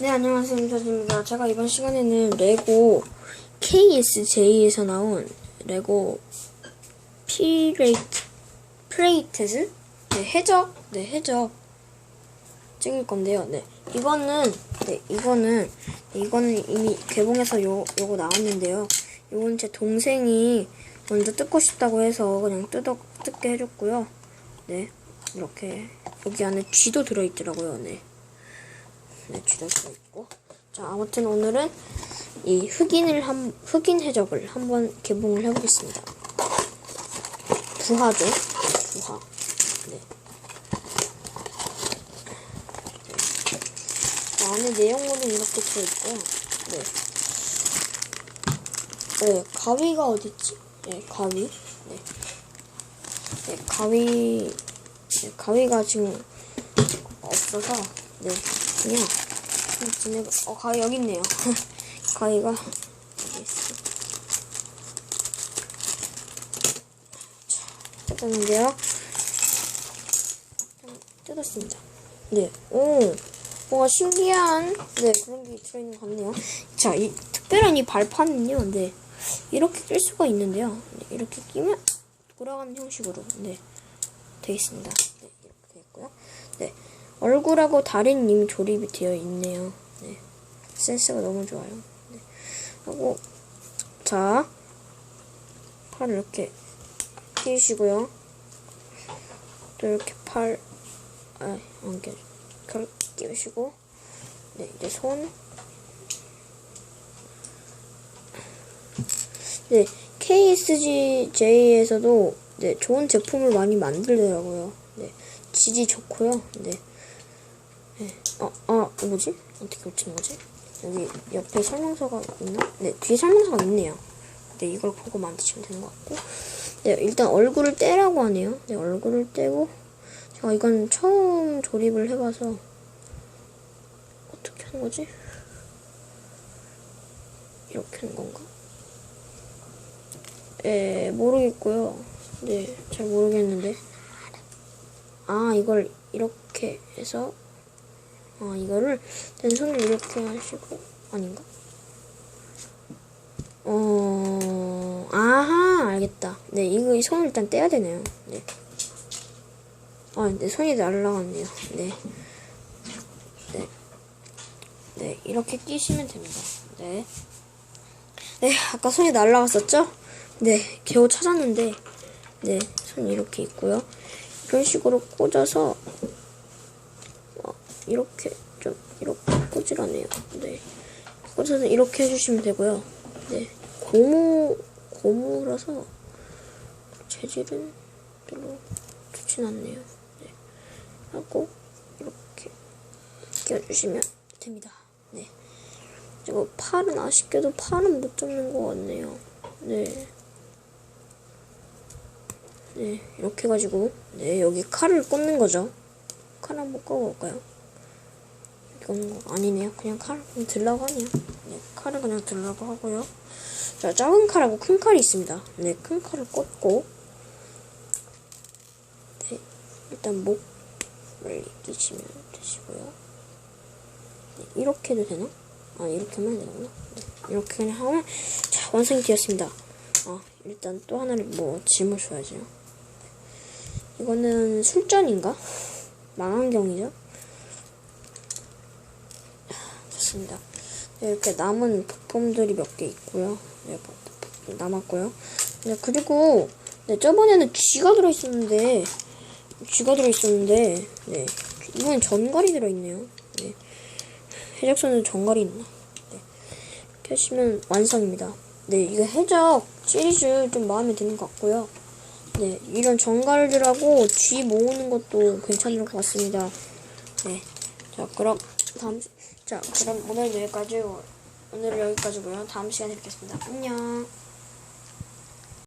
네, 안녕하세요. 임서진입니다. 제가 이번 시간에는 레고 KSJ에서 나온 레고 피레이트, 프레이트즈? 네, 해적? 네, 해적. 찍을 건데요. 네. 이거는, 네, 이거는, 네, 이거는 이미 개봉해서 요, 요거 나왔는데요. 요건 제 동생이 먼저 뜯고 싶다고 해서 그냥 뜯어, 뜯게 해줬고요. 네. 이렇게. 여기 안에 쥐도 들어있더라고요. 네. 네, 쥐도 들어있고. 자, 아무튼 오늘은 이 흑인을 한, 흑인 해적을 한번 개봉을 해보겠습니다. 부하죠. 부하. 네. 자, 안에 내용물은 이렇게 들어있고요. 네. 네, 가위가 어딨지? 네, 가위. 네. 네, 가위. 네, 가위가 지금 없어서, 네, 그냥, 지내고, 어, 가위 여기 있네요. 가위가 여기 있어. 자, 뜯었는데요. 뜯었습니다. 네, 오, 뭔가 신기한, 네, 그런 게 들어있는 것 같네요. 자, 이 특별한 이 발판은요, 네, 이렇게 낄 수가 있는데요. 네, 이렇게 끼면 돌아가는 형식으로, 네, 되어 있습니다. 네, 이렇게 되어 있고요. 네, 얼굴하고 이미 조립이 되어 있네요. 네, 센스가 너무 좋아요. 네, 하고, 자, 팔을 이렇게 끼우시고요. 또 이렇게 팔, 아, 안 끼워, 이렇게 끼우시고, 네, 이제 손, 네, KSGJ에서도 네, 좋은 제품을 많이 만들더라고요. 네, 질이 좋고요. 네. 네. 아, 아, 뭐지? 어떻게 고치는 거지? 여기 옆에 설명서가 있나? 네, 뒤에 설명서가 있네요. 네, 이걸 보고 만드시면 되는 것 같고. 네, 일단 얼굴을 떼라고 하네요. 네, 얼굴을 떼고. 제가 이건 처음 조립을 해봐서. 어떻게 하는 거지? 이렇게 하는 건가? 예, 모르겠고요. 네, 잘 모르겠는데. 아, 이걸 이렇게 해서, 아, 이거를, 내 손을 이렇게 하시고, 아닌가? 어, 아하, 알겠다. 네, 이거 이 손을 일단 떼야 되네요. 네. 아, 내 손이 날라갔네요. 네. 네. 네, 이렇게 끼시면 됩니다. 네. 네, 아까 손이 날라갔었죠? 네, 겨우 찾았는데, 네, 손이 이렇게 있고요. 이런 식으로 꽂아서, 어, 이렇게, 좀, 이렇게 꽂으라네요. 네. 꽂아서 이렇게 해주시면 되고요. 네, 고무, 고무라서, 재질은 별로 좋진 않네요. 네. 하고, 이렇게 끼워주시면 됩니다. 네. 그리고 팔은 아쉽게도 팔은 못 잡는 것 같네요. 네. 네, 이렇게 해가지고, 네, 여기 칼을 꽂는 거죠. 칼 한번 꽂아볼까요? 거 아니네요. 그냥 칼, 그냥 들라고 하네요. 네, 칼을 그냥 들라고 하고요. 자, 작은 칼하고 큰 칼이 있습니다. 네, 큰 칼을 꽂고, 네, 일단 목을 끼시면 되시고요. 네, 이렇게 해도 되나? 아, 이렇게 하면 되는구나. 네, 이렇게 하면, 자, 완성이 되었습니다. 아, 일단 또 하나를 뭐, 짊어줘야죠. 이거는 술잔인가? 망원경이죠? 좋습니다. 네, 이렇게 남은 부품들이 몇 개 있고요. 네, 부품 남았고요. 네, 그리고 네, 저번에는 쥐가 들어있었는데 쥐가 들어있었는데 네, 이번엔 전갈이 들어있네요. 네, 해적선은 전갈이 있나? 네, 이렇게 하시면 완성입니다. 네, 이거 해적 시리즈 좀 마음에 드는 것 같고요. 네, 이런 정갈들하고 쥐 모으는 것도 괜찮을 것 같습니다. 네, 자 그럼 다음 시- 자 그럼 오늘 여기까지 오늘은 여기까지고요. 다음 시간에 뵙겠습니다. 안녕.